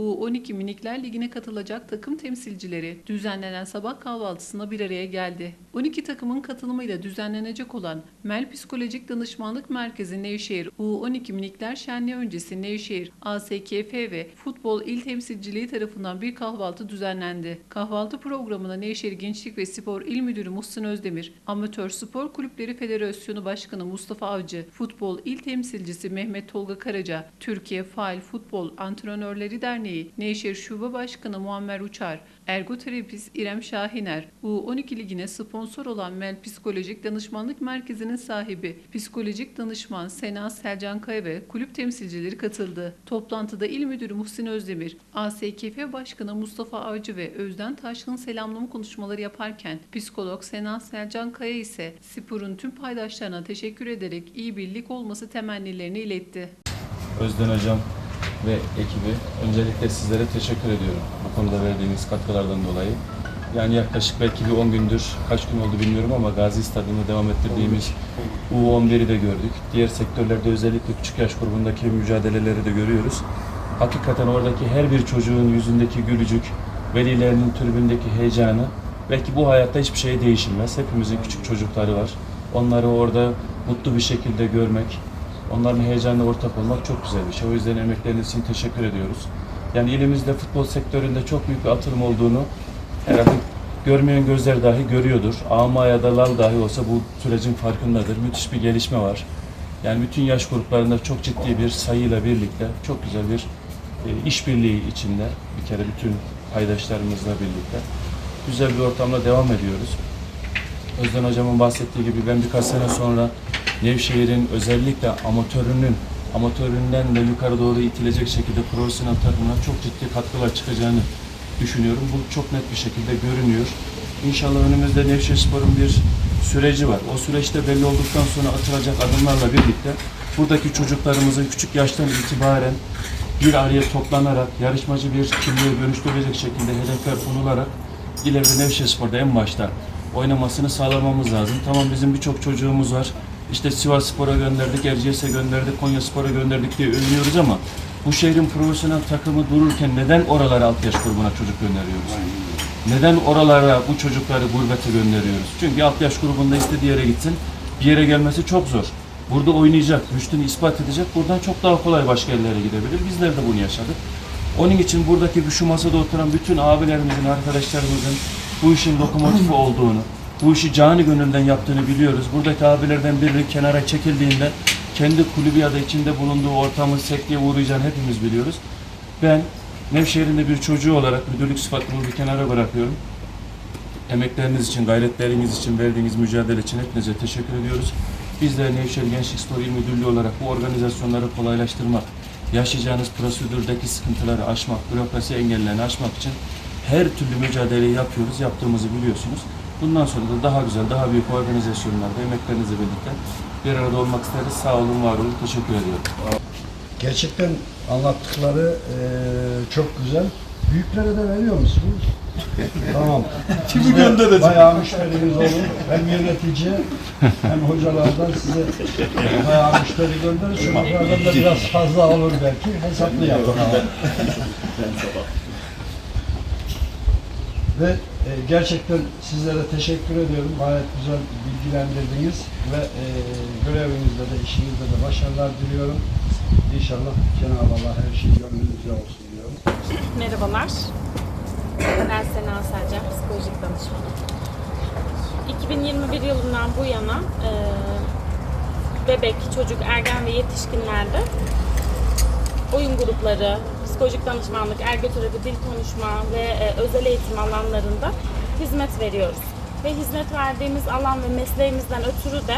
U12 Minikler Ligi'ne katılacak takım temsilcileri düzenlenen sabah kahvaltısına bir araya geldi. 12 takımın katılımıyla düzenlenecek olan Mel Psikolojik Danışmanlık Merkezi Nevşehir U12 Minikler Şenliği öncesi Nevşehir ASKF ve Futbol İl Temsilciliği tarafından bir kahvaltı düzenlendi. Kahvaltı programına Nevşehir Gençlik ve Spor İl Müdürü Muhsin Özdemir, Amatör Spor Kulüpleri Federasyonu Başkanı Mustafa Avcı, Futbol İl Temsilcisi Mehmet Tolga Karaca, Türkiye Faal Futbol Antrenörleri Derneği Nevşehir Şube Başkanı Muammer Uçar, ergoterapist İrem Şahiner, U12 Ligi'ne sponsor olan Mel Psikolojik Danışmanlık Merkezi'nin sahibi psikolojik danışman Sena Selcan Kaya ve kulüp temsilcileri katıldı. Toplantıda İl Müdürü Muhsin Özdemir, ASKF Başkanı Mustafa Avcı ve Özden Taşkın selamlama konuşmaları yaparken psikolog Sena Selcan Kaya ise sporun tüm paydaşlarına teşekkür ederek iyi birlik olması temennilerini iletti. Özden Hocam ve ekibi öncelikle sizlere teşekkür ediyorum bu konuda verdiğiniz katkılardan dolayı. Yani yaklaşık belki bir 10 gündür, kaç gün oldu bilmiyorum ama Gazi Stadyumu'nda devam ettirdiğimiz U11'i de gördük. Diğer sektörlerde özellikle küçük yaş grubundaki mücadeleleri de görüyoruz. Hakikaten oradaki her bir çocuğun yüzündeki gülücük, velilerinin tribündeki heyecanı belki bu hayatta hiçbir şey değişilmez. Hepimizin küçük çocukları var. Onları orada mutlu bir şekilde görmek, Onların heyecanına ortak olmak çok güzel bir şey. O yüzden emekleriniz için teşekkür ediyoruz. Yani ilimizde futbol sektöründe çok büyük bir atılım olduğunu herhalde görmeyen gözler dahi görüyordur. Ama ya da lal dahi olsa bu sürecin farkındadır. Müthiş bir gelişme var. Yani bütün yaş gruplarında çok ciddi bir sayıyla birlikte çok güzel bir e, işbirliği içinde bir kere bütün paydaşlarımızla birlikte güzel bir ortamda devam ediyoruz. Özden Hocam'ın bahsettiği gibi ben birkaç sene sonra Nevşehir'in özellikle amatörünün amatöründen de yukarı doğru itilecek şekilde profesyonel takımına çok ciddi katkılar çıkacağını düşünüyorum. Bu çok net bir şekilde görünüyor. İnşallah önümüzde Nevşehir Spor'un bir süreci var. O süreçte belli olduktan sonra atılacak adımlarla birlikte buradaki çocuklarımızın küçük yaştan itibaren bir araya toplanarak yarışmacı bir kimliğe dönüştürecek şekilde hedefler konularak ileride Nevşehir Spor'da en başta oynamasını sağlamamız lazım. Tamam bizim birçok çocuğumuz var. İşte Sivas Spor'a gönderdik, Erciyes'e gönderdik, Konya Spor'a gönderdik diye övünüyoruz ama bu şehrin profesyonel takımı dururken neden oralara alt yaş grubuna çocuk gönderiyoruz? Neden oralara bu çocukları gurbete gönderiyoruz? Çünkü alt yaş grubunda istediği yere gitsin, bir yere gelmesi çok zor. Burada oynayacak, rüştünü ispat edecek, buradan çok daha kolay başka yerlere gidebilir. Bizler de bunu yaşadık. Onun için buradaki bu şu masada oturan bütün abilerimizin, arkadaşlarımızın bu işin lokomotifi olduğunu, bu işi canı gönülden yaptığını biliyoruz. Buradaki abilerden biri kenara çekildiğinde kendi kulübü ya da içinde bulunduğu ortamın sekteye uğrayacağını hepimiz biliyoruz. Ben Nevşehir'in bir çocuğu olarak müdürlük sıfatımı bir kenara bırakıyorum. Emekleriniz için, gayretleriniz için, verdiğiniz mücadele için hepinize teşekkür ediyoruz. Biz de Nevşehir Gençlik Spor İl Müdürlüğü olarak bu organizasyonları kolaylaştırmak, yaşayacağınız prosedürdeki sıkıntıları aşmak, bürokrasi engellerini aşmak için her türlü mücadeleyi yapıyoruz, yaptığımızı biliyorsunuz. Bundan sonra da daha güzel, daha büyük organizasyonlarda emeklerinizle birlikte bir arada olmak isteriz. Sağ olun, var olun. Teşekkür ediyorum. Gerçekten anlattıkları eee, çok güzel. Büyüklere de veriyor musunuz? tamam. Kimi gönderecek? Bayağı müşteriniz olur. Hem yönetici hem hocalardan size bayağı müşteri gönderir. Çocuklardan da biraz fazla olur belki. Hesaplı yapın. Ve e, gerçekten sizlere teşekkür ediyorum. Gayet güzel bilgilendirdiniz ve e, görevinizde de işinizde de başarılar diliyorum. İnşallah Cenab-ı Allah her şey gönlünüzce olsun diyorum. Merhabalar. Ben Sena Selcan, psikolojik danışmanı. 2021 yılından bu yana e, bebek, çocuk, ergen ve yetişkinlerde oyun grupları, psikolojik danışmanlık, ergoterapi, dil konuşma ve e, özel eğitim alanlarında hizmet veriyoruz. Ve hizmet verdiğimiz alan ve mesleğimizden ötürü de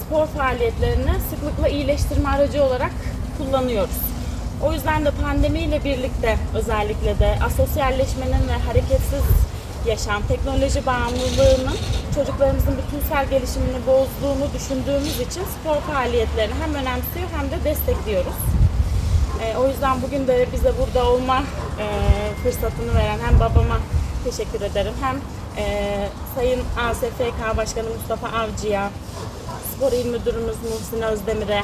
spor faaliyetlerini sıklıkla iyileştirme aracı olarak kullanıyoruz. O yüzden de pandemiyle birlikte özellikle de asosyalleşmenin ve hareketsiz yaşam, teknoloji bağımlılığının çocuklarımızın bütünsel gelişimini bozduğunu düşündüğümüz için spor faaliyetlerini hem önemsiyor hem de destekliyoruz. Ee, o yüzden bugün de bize burada olma e, fırsatını veren hem babama teşekkür ederim hem e, Sayın ASFK Başkanı Mustafa Avcı'ya, Spor İl Müdürümüz Muhsin Özdemir'e,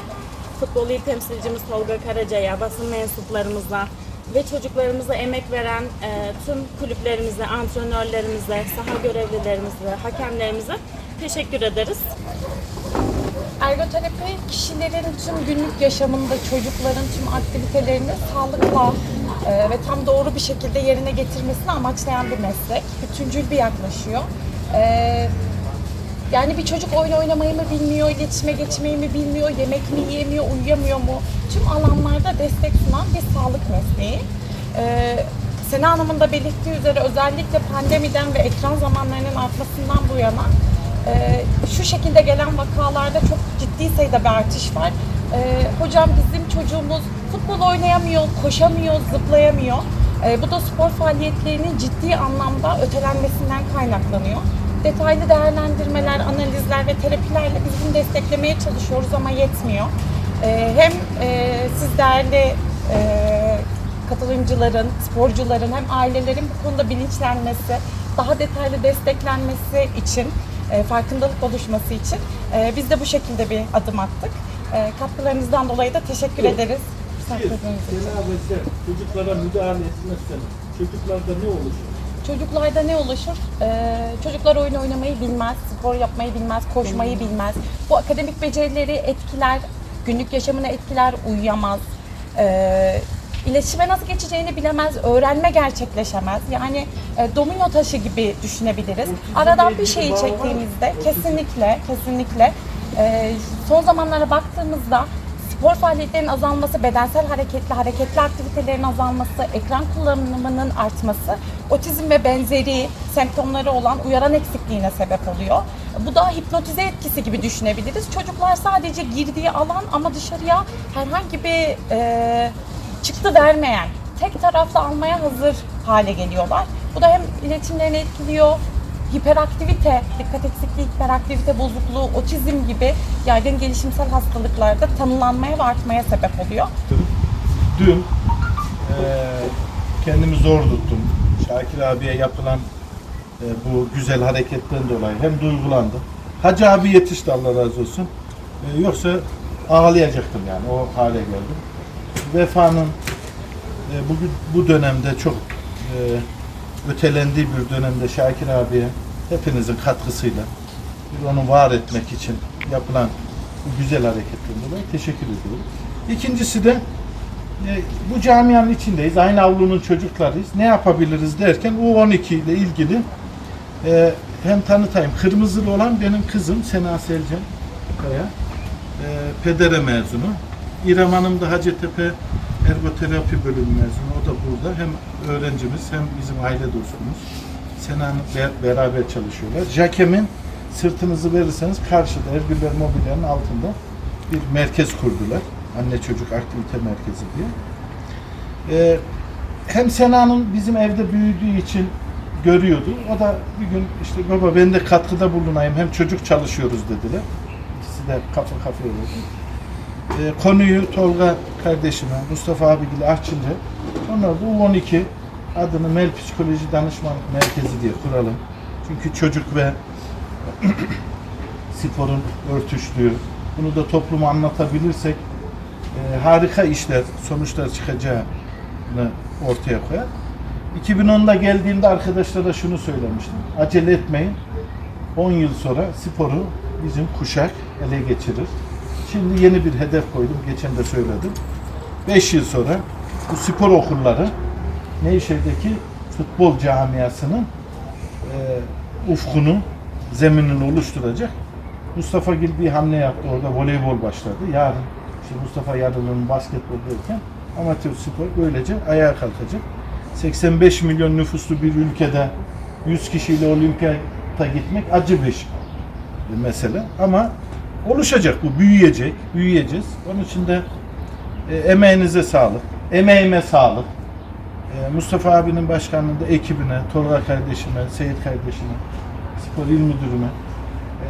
Futbol İl Temsilcimiz Tolga Karaca'ya, basın mensuplarımıza, ve çocuklarımıza emek veren e, tüm kulüplerimize, antrenörlerimize, saha görevlilerimize, hakemlerimize teşekkür ederiz. Ergoterapi kişilerin tüm günlük yaşamında çocukların tüm aktivitelerini sağlıkla e, ve tam doğru bir şekilde yerine getirmesini amaçlayan bir meslek. Bütüncül bir yaklaşıyor. E, yani bir çocuk oyun oynamayı mı bilmiyor, iletişime geçmeyi mi bilmiyor, yemek mi yiyemiyor, uyuyamıyor mu? Tüm alanlarda destek sunan bir sağlık mesleği. E, Sena Hanım'ın da belirttiği üzere özellikle pandemiden ve ekran zamanlarının artmasından bu yana ee, şu şekilde gelen vakalarda çok ciddi sayıda bir artış var. Ee, hocam bizim çocuğumuz futbol oynayamıyor, koşamıyor, zıplayamıyor. Ee, bu da spor faaliyetlerinin ciddi anlamda ötelenmesinden kaynaklanıyor. Detaylı değerlendirmeler, analizler ve terapilerle biz bunu desteklemeye çalışıyoruz ama yetmiyor. Ee, hem e, siz değerli e, katılımcıların, sporcuların hem ailelerin bu konuda bilinçlenmesi, daha detaylı desteklenmesi için, e, farkındalık oluşması için e, biz de bu şekilde bir adım attık. E, katkılarınızdan dolayı da teşekkür ederiz. Cenab-ı sen çocuklara müdahale etmezsen çocuklarda ne olur? Çocuklarda ne oluşur? Ee, çocuklar oyun oynamayı bilmez, spor yapmayı bilmez, koşmayı bilmez. Bu akademik becerileri etkiler, günlük yaşamını etkiler, uyuyamaz. Ee, iletişime nasıl geçeceğini bilemez, öğrenme gerçekleşemez. Yani e, domino taşı gibi düşünebiliriz. Aradan bir şeyi çektiğimizde kesinlikle, kesinlikle e, son zamanlara baktığımızda spor faaliyetlerinin azalması, bedensel hareketli, hareketli aktivitelerin azalması, ekran kullanımının artması, otizm ve benzeri semptomları olan uyaran eksikliğine sebep oluyor. Bu da hipnotize etkisi gibi düşünebiliriz. Çocuklar sadece girdiği alan ama dışarıya herhangi bir e, çıktı vermeyen, tek taraflı almaya hazır hale geliyorlar. Bu da hem iletişimlerini etkiliyor, hiperaktivite, dikkat eksikliği, hiperaktivite bozukluğu, otizm gibi yaygın gelişimsel hastalıklarda tanılanmaya ve artmaya sebep oluyor. Dün eee kendimi zor tuttum. Şakir abiye yapılan eee, bu güzel hareketten dolayı hem duygulandım. Hacı abi yetişti Allah razı olsun. Eee, yoksa ağlayacaktım yani o hale geldim. Vefa'nın eee, bugün bu dönemde çok eee, ötelendiği bir dönemde Şakir abiye hepinizin katkısıyla bir onu var etmek için yapılan güzel hareketten dolayı teşekkür ediyorum. İkincisi de e, bu camianın içindeyiz. Aynı avlunun çocuklarıyız. Ne yapabiliriz derken U12 ile ilgili e, hem tanıtayım. Kırmızılı olan benim kızım Sena Selcan Kaya. E, pedere mezunu. İrem Hanım da Hacettepe Ergoterapi bölümü mezunu. O da burada. Hem öğrencimiz hem bizim aile dostumuz. Sena'nın be- beraber çalışıyorlar. Jakem'in sırtınızı verirseniz karşıda Ergüller Mobilya'nın altında bir merkez kurdular. Anne çocuk aktivite merkezi diye. Ee, hem Sena'nın bizim evde büyüdüğü için görüyordu. O da bir gün işte baba ben de katkıda bulunayım hem çocuk çalışıyoruz dediler. İkisi de kafa kafaya oldu. Ee, konuyu Tolga kardeşime, Mustafa abiyle Ahçınca onlar da U12 adını Mel Psikoloji Danışmanlık Merkezi diye kuralım. Çünkü çocuk ve sporun örtüştüğü, bunu da topluma anlatabilirsek e, harika işler, sonuçlar çıkacağını ortaya koyar. 2010'da geldiğimde arkadaşlara şunu söylemiştim. Acele etmeyin. 10 yıl sonra sporu bizim kuşak ele geçirir. Şimdi yeni bir hedef koydum. Geçen de söyledim. 5 yıl sonra bu spor okulları Nevşehir'deki futbol camiasının e, ufkunu, zeminini oluşturacak. Mustafa Gil bir hamle yaptı orada voleybol başladı. Yarın işte Mustafa Yarılı'nın basketbol derken amatör spor böylece ayağa kalkacak. 85 milyon nüfuslu bir ülkede 100 kişiyle olimpiyata gitmek acı bir mesele ama oluşacak bu büyüyecek büyüyeceğiz. Onun için de e, emeğinize sağlık emeğime sağlık. E, Mustafa abinin başkanlığında ekibine Tolga kardeşime Seyit kardeşime spor il müdürüme e,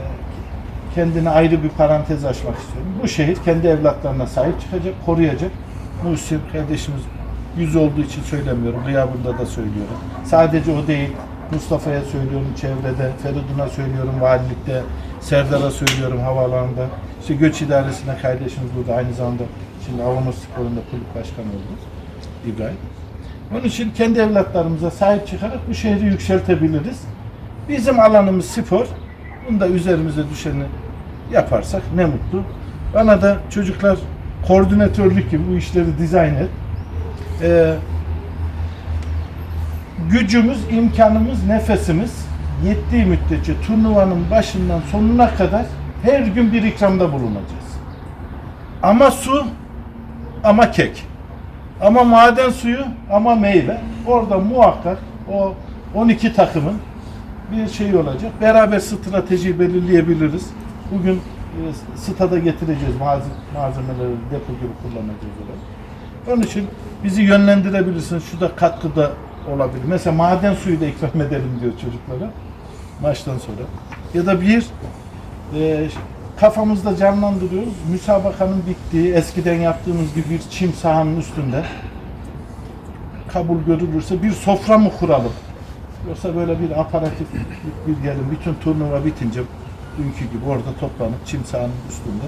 kendine ayrı bir parantez açmak istiyorum. Bu şehir kendi evlatlarına sahip çıkacak koruyacak. Muhsin kardeşimiz yüz olduğu için söylemiyorum gıyabında da söylüyorum. Sadece o değil Mustafa'ya söylüyorum çevrede, Feridun'a söylüyorum valilikte, Serdar'a söylüyorum havaalanında. İşte göç idaresine kardeşimiz burada aynı zamanda şimdi Avanos Spor'unda kulüp başkanı oldu. İbrahim. Onun için kendi evlatlarımıza sahip çıkarak bu şehri yükseltebiliriz. Bizim alanımız spor. Bunu da üzerimize düşeni yaparsak ne mutlu. Bana da çocuklar koordinatörlük gibi bu işleri dizayn et. Ee, gücümüz, imkanımız, nefesimiz yettiği müddetçe turnuvanın başından sonuna kadar her gün bir ikramda bulunacağız. Ama su, ama kek. Ama maden suyu, ama meyve. Orada muhakkak o 12 takımın bir şey olacak. Beraber strateji belirleyebiliriz. Bugün e, stada getireceğiz malze- malzemeleri depo gibi kullanacağız oraya. Onun için bizi yönlendirebilirsiniz. Şu da katkıda olabilir. Mesela maden suyu da ikram edelim diyor çocuklara maçtan sonra. Ya da bir e, kafamızda canlandırıyoruz. Müsabakanın bittiği, eskiden yaptığımız gibi bir çim sahanın üstünde kabul görülürse bir sofra mı kuralım? Yoksa böyle bir aparatif bir gelin bütün turnuva bitince dünkü gibi orada toplanıp çim sahanın üstünde